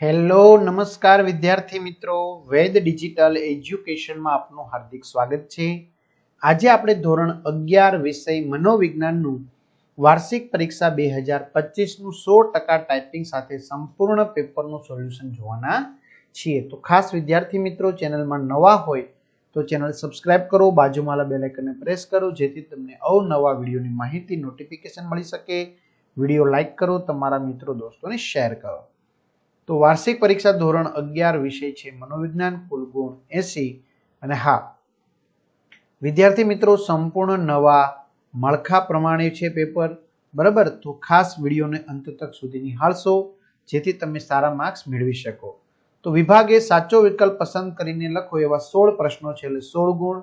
Hello, નમસ્કાર વિદ્યાર્થી મિત્રો. વેદ ડિજિટલ એજ્યુકેશનમાં આપનું હાર્દિક સ્વાગત છે. આજે આપણે ધોરણ અગિયાર વિષય મનોવિજ્ઞાનનું વાર્ષિક પરીક્ષા બે હજાર પચીસનું સો ટકા ટાઈપિંગ સાથે સંપૂર્ણ પેપરનું સોલ્યુશન જોવાના છીએ. તો ખાસ વિદ્યાર્થી મિત્રો, ચેનલમાં નવા હોય તો ચેનલ સબસ્ક્રાઇબ કરો બાજુમાં બેલાઇકનને પ્રેસ કરો, જેથી તમને અવનવા વિડીયોની માહિતી, નોટિફિકેશન મળી શકે. વીડિયો લાઇક કરો, તમારા મિત્રો, દોસ્તોને શેર કરો. તો વાર્ષિક પરીક્ષા ધોરણ અગિયાર વિષય છે, મનોવિજ્ઞાન કુલ ગુણ એસી અને હા. વિદ્યાર્થી મિત્રો, સંપૂર્ણ નવા માળખા પ્રમાણે છે પેપર. બરાબર? તો ખાસ વિડીયોને અંત તક સુધી નિહાળશો, જેથી તમે સારા માર્ક્સ મેળવી શકો. તો વિભાગે સાચો વિકલ્પ પસંદ કરીને લખો એવા સોળ પ્રશ્નો છે, એટલે સોળ ગુણ.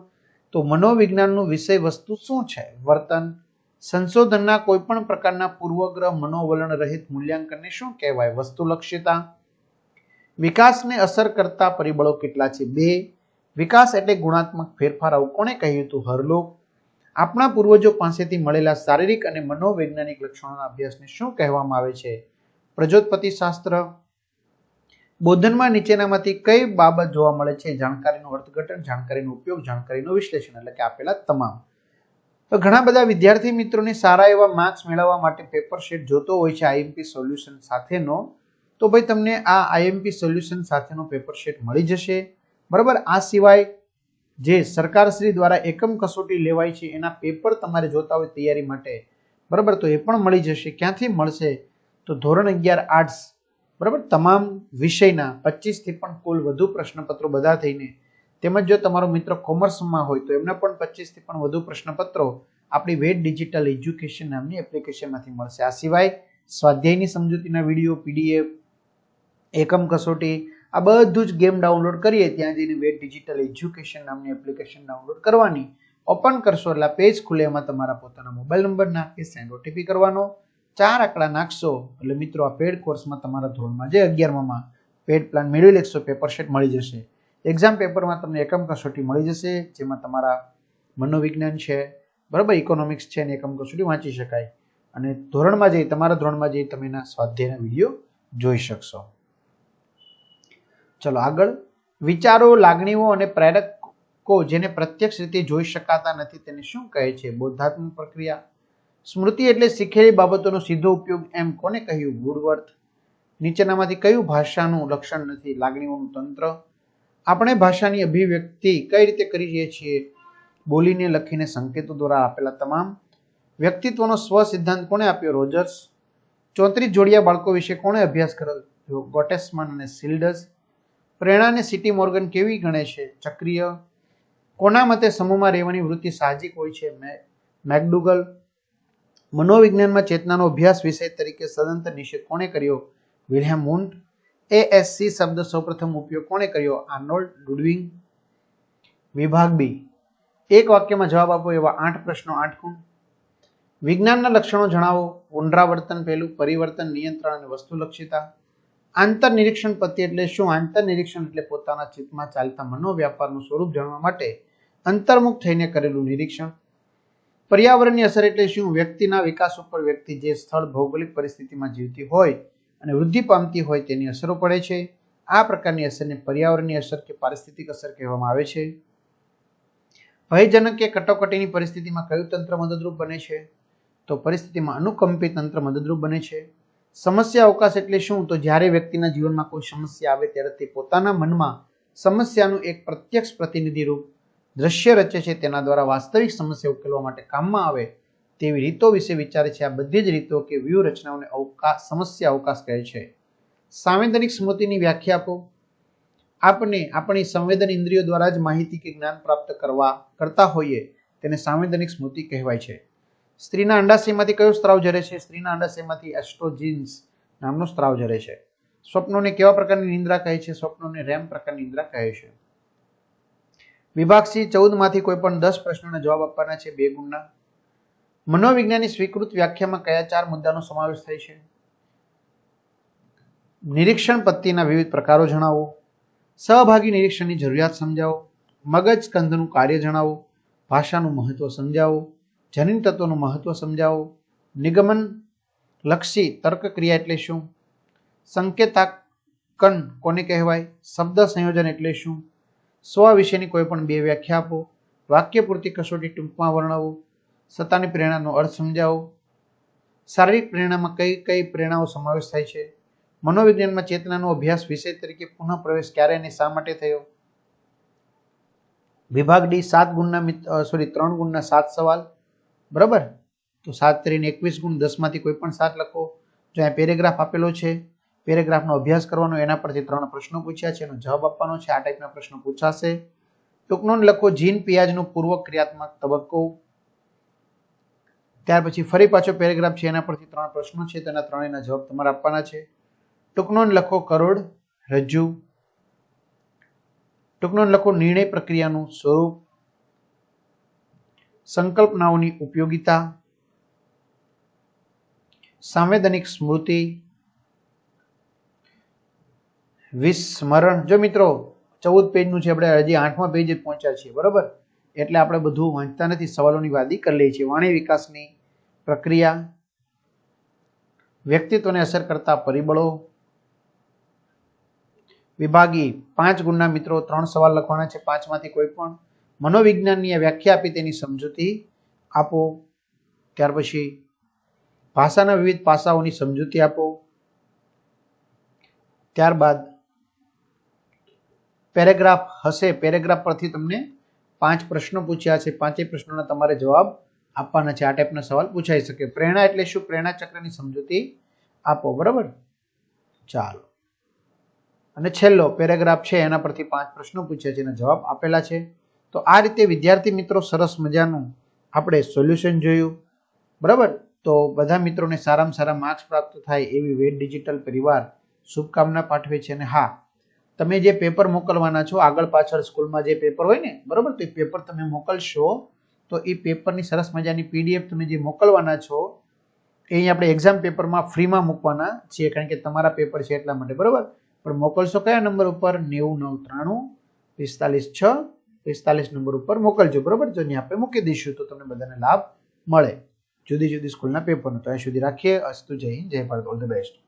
તો મનોવિજ્ઞાનનું વિષય વસ્તુ શું છે? વર્તન. સંશોધનના કોઈપણ પ્રકારના પૂર્વગ્રહ મનોવલણ રહિત મૂલ્યાંકનને શું કહેવાય? વસ્તુલક્ષિતા. વિકાસને અસર કરતા પરિબળો કેટલા છે? બે. વિકાસ એટલે ગુણાત્મક ફેરફાર. આવું કોણે કહ્યું હતું? હરલોક. આપણા પૂર્વજો પાસેથી મળેલા શારીરિક અને મનોવૈજ્ઞાનિક લક્ષણોના અભ્યાસને શું કહેવામાં આવે છે? પ્રજોત્પત્તિ શાસ્ત્ર. બોધનમાં નીચેનામાંથી કઈ બાબત જોવા મળે છે? જાણકારીનું અર્થઘટન, જાણકારીનો ઉપયોગ, જાણકારીનું વિશ્લેષણ, એટલે કે આપેલા તમામ. તો ઘણા બધા વિદ્યાર્થી મિત્રોને સારા એવા માર્ક્સ મેળવવા માટે પેપર શીટ જોતો હોય છે. આઈએમપી સોલ્યુશન સાથેનો તો ભાઈ તમને આ આઈએમપી સોલ્યુશન સાથેનો પેપર શીટ મળી જશે. બરાબર? આ સિવાય જે સરકારશ્રી દ્વારા એકમ કસોટી લેવાય છે, એના પેપર તમારે જોતા હોય તૈયારી માટે. બરાબર? તો એ પણ મળી જશે. ક્યાંથી મળશે? તો ધોરણ અગિયાર આર્ટ્સ. બરાબર? તમામ વિષયના પચીસથી પણ કુલ વધુ પ્રશ્નપત્રો બધા થઈને. તેમજ જો તમારો મિત્ર કોમર્સમાં હોય, તો એમના પણ પચીસથી પણ વધુ પ્રશ્નપત્રો આપણી વેટ ડિજિટલ એજ્યુકેશન નામની એપ્લિકેશનમાંથી મળશે. આ સિવાય સ્વાધ્યાયની સમજૂતીના વીડિયો, પીડીએફ એકમ કસોટી, આ બધું જ ગેમ ડાઉનલોડ કરીએ ત્યાં જઈને વેટ ડિજિટલ એજ્યુકેશન નામની એપ્લિકેશન ડાઉનલોડ કરવાની. ઓપન કરશો એટલે પેજ ખુલે, એમાં તમારા પોતાના મોબાઈલ નંબર નાખી સેન્ડ ઓટીપી કરવાનો. ચાર આંકડા નાખશો એટલે મિત્રો આ પેડ કોર્સમાં તમારા ધોરણમાં જે અગિયારમાં પેડ પ્લાન મેળવી લેશો પેપર શેટ મળી જશે. એક્ઝામ પેપરમાં તમને એકમ કસોટી મળી જશે, જેમાં તમારા મનોવિજ્ઞાન છે, બરાબર ઇકોનોમિક્સ છે અને એકમ કસોટી વાંચી શકાય. અને ધોરણમાં જઈ, તમારા ધોરણમાં જઈ તમે એના સ્વાધ્યાયના વીડિયો જોઈ શકશો. ચલો આગળ. વિચારો, લાગણીઓ અને પ્રેરકો જેને પ્રત્યક્ષ રીતે જોઈ શકાતા નથી તેને શું કહે છે? બોધાત્મક પ્રક્રિયા. સ્મૃતિ એટલે શીખેલી બાબતોનો સીધો ઉપયોગ એમ કોને કહ્યું? ગુણવર્થ નીચેનામાંથી કયું ભાષાનું લક્ષણ નથી? લાગણીઓનું તંત્ર. આપણે ભાષાની અભિવ્યક્તિ કઈ રીતે કરીએ છીએ? બોલીને લખીને સંકેતો દ્વારા આપેલા તમામ. વ્યક્તિત્વનો સ્વ સિદ્ધાંત કોણે આપ્યો? રોજર્સ. ચોત્રીસ જોડિયા બાળકો વિશે કોણે અભ્યાસ કર્યો? ગોટેસમાન અને સિલ્ડસ. પ્રેરણાને સિટી મોર્ગન કેવી ગણે છે? ચક્રીય? કોના મતે સમૂહમાં રહેવાની વૃત્તિ સાહજિક હોય છે? મેકડુગલ? મનોવિજ્ઞાનમાં ચેતનાનો અભ્યાસ વિષય તરીકે સદંતર નિષેધ કોણે કર્યો? વિલિયમ મુન્ટ? એએસસી શબ્દ સૌપ્રથમ ઉપયોગ કોણે કર્યો? Arnold Ludwig? વિભાગ બી એક વાક્યમાં જવાબ આપો એવા આઠ પ્રશ્નો, આઠ ગુણ. વિજ્ઞાનના લક્ષણો જણાવો. પુનરાવર્તન પહેલું, પરિવર્તન નિયંત્રણ અને વસ્તુલક્ષિતા. આંતર નિરીક્ષણ પદ્ધતિ એટલે શું? આંતર નિરીક્ષણ એટલે પોતાના ચિત્તમાં ચાલતા મનોવ્યાપારનું સ્વરૂપ જાણવા માટે અંતર્મુખ થઈને કરેલું નિરીક્ષણ. પર્યાવરણની અસર એટલે શું? વ્યક્તિના વિકાસ ઉપર વ્યક્તિ જે સ્થળ, ભૌગોલિક પરિસ્થિતિમાં જીવતી હોય અને વૃદ્ધિ પામતી હોય તેની અસરો પડે છે. આ પ્રકારની અસરને પર્યાવરણની અસર કે પારિસ્થિતિક અસર કહેવામાં આવે છે. ભયજનક કે કટોકટીની પરિસ્થિતિમાં કયું તંત્ર મદદરૂપ બને છે? તો પરિસ્થિતિમાં અનુકંપિત તંત્ર મદદરૂપ બને છે. સમસ્યા અવકાશ એટલે શું? તો જ્યારે વ્યક્તિના જીવનમાં કોઈ સમસ્યા આવે ત્યારે તે પોતાના મનમાં સમસ્યાનું એક પ્રત્યક્ષ પ્રતિનિધિ રૂપ દ્રશ્ય રચે છે, તેના દ્વારા વાસ્તવિક સમસ્યા ઉકેલવા માટે કામમાં આવે તેવી રીતો વિશે વિચારે છે. આ બધી જ રીતો કે વ્યૂહરચનાઓને અવકાશ સમસ્યા અવકાશ કહે છે. સાંવેદનિક સ્મૃતિની વ્યાખ્યા આપો. આપણે આપણી સંવેદન ઇન્દ્રિયો દ્વારા જ માહિતી કે જ્ઞાન પ્રાપ્ત કરવા, કરતા હોઈએ તેને સાંવેદનિક સ્મૃતિ કહેવાય છે. સ્ત્રીના અંડાશયમાંથી કયો સ્ત્રાવ ઝરે છે? સ્ત્રીના અંડાશયમાંથી એસ્ટ્રોજીન્સ નામનો સ્ત્રાવ ઝરે છે. સ્વપ્નોને કેવા પ્રકારની નિંદ્રા કહે છે? સ્વપ્નોને રેમ પ્રકારની નિંદ્રા કહે છે. વિભાગ સી ચૌદમાંથી કોઈ પણ દસ પ્રશ્નોના જવાબ આપવાના છે બે ગુણના. મનોવિજ્ઞાનની સ્વીકૃત વ્યાખ્યામાં કયા ચાર મુદ્દાનો સમાવેશ થાય છે? નિરીક્ષણ પત્તીના વિવિધ પ્રકારો જણાવો. સહભાગી નિરીક્ષણની જરૂરિયાત સમજાવો. મગજ કંધનું કાર્ય જણાવો. ભાષાનું મહત્વ સમજાવો. જનીન તત્વોનું મહત્વ સમજાવો. નિગમન, લક્ષી તર્ક ક્રિયા એટલે શું? સંકેતાકન કન કહેવાય? શબ્દ સંયોજન એટલે શું? સ્વ વિશેની કોઈ પણ બે વ્યાખ્યા આપો. વાક્ય પૂરતી કસોટી ટૂંકમાં વર્ણવો. સત્તાની પ્રેરણાનો અર્થ સમજાવો. શારીરિક પ્રેરણામાં કઈ કઈ પ્રેરણાઓ સમાવેશ થાય છે? મનોવિજ્ઞાનમાં ચેતનાનો અભ્યાસ વિષય તરીકે પુનઃ પ્રવેશ ક્યારે અને શા માટે થયો? વિભાગ ડી સાત ગુણના સોરી ત્રણ ગુણના સાત સવાલ. બરાબર? તો સાત ત્રીને એકવીસ ગુણ દસમાંથી કોઈ પણ સાત લખો. જો અહીંયા પેરેગ્રાફ આપેલો છે, પેરેગ્રાફનો અભ્યાસ કરવાનો, એના પરથી ત્રણ પ્રશ્નો પૂછ્યા છે, એનો જવાબ આપવાનો છે, આ ટાઈપના પ્રશ્નો પૂછાશે. ટૂંક નોંધ લખો, જીન પિયાજનો પૂર્વ ક્રિયાત્મક તબક્કો. ત્યાર પછી ફરી પાછો પેરેગ્રાફ છે, એના પરથી ત્રણ પ્રશ્નો છે તેના ત્રણેયના જવાબ તમારે આપવાના છે. ટૂંકનો નોંધ લખો, કરોડ, રજ્જુ. ટૂંકનો લખો, નિર્ણય પ્રક્રિયાનું સ્વરૂપ. સંકલ્પનાઓની ઉપયોગિતા, સાંવેદનિક સ્મૃતિ, વિસ્મરણ. જો મિત્રો, ચૌદ પેજનું છે, આપણે હજી આઠમા પેજ પહોંચ્યા છીએ, બરોબર? એટલે આપણે બધું વાંચતા નથી, સવાલોની વાદી કરી લઈએ છીએ. વાણી વિકાસની પ્રક્રિયા, વ્યક્તિત્વને અસર કરતા પરિબળો, વિભાગી પાંચ ગુણના મિત્રો, ત્રણ સવાલ લખવાના છે, પાંચમાંથી કોઈ પણ. મનોવિજ્ઞાનની વ્યાખ્યા આપી તેની સમજૂતી આપો. ત્યાર પછી ભાષાના વિવિધ પાસાઓની સમજૂતી આપો. ત્યારબાદ પેરેગ્રાફ હશે. પેરેગ્રાફ પરથી તમને પાંચ પ્રશ્નો પૂછ્યા છે. પાંચેય પ્રશ્નોના તમારે જવાબ આપવાના છે. આ ટાઈપના સવાલ પૂછાઈ શકે. પ્રેરણા એટલે શું? પ્રેરણા ચક્રની સમજૂતી આપો. બરાબર? ચાલો. અને છેલ્લો પેરેગ્રાફ છે. એના પરથી પાંચ પ્રશ્નો પૂછ્યા છે. એના જવાબ આપેલા છે. તો આ રીતે વિદ્યાર્થી મિત્રો સરસ મજાનું આપણે સોલ્યુશન જોયું. બરાબર? તો બધા મિત્રોને સારામાં સારા માર્ક્સ પ્રાપ્ત થાય એવી વેદ ડિજિટલ પરિવાર શુભકામના પાઠવે છે અને હા, તમે જે પેપર મોકલવાના છો, આગળ પાછળ સ્કૂલમાં જે પેપર હોય ને, બરાબર? તો એ પેપર તમે મોકલશો, તો એ પેપરની સરસ મજાની પીડીએફ તમે જે મોકલવાના છો, એ આપણે એક્ઝામ પેપરમાં ફ્રીમાં મૂકવાના છીએ, કારણ કે તમારા પેપર છે એટલા માટે, બરાબર? પણ મોકલશો કયા નંબર ઉપર? નેવું, નવ, ત્રાણું, પિસ્તાલીસ, છ પિસ્તાલીસ નંબર ઉપર મોકલજો, બરાબર? જો ત્યાં આપણે મૂકી દઈશું તો તમને બધાને લાભ મળે. જુદી જુદી સ્કૂલના પેપરનો તો અહીં સુધી રાખીએ. અસ્તુ જય હિન્દ, જય ભારત, ઓલ ધ બેસ્ટ.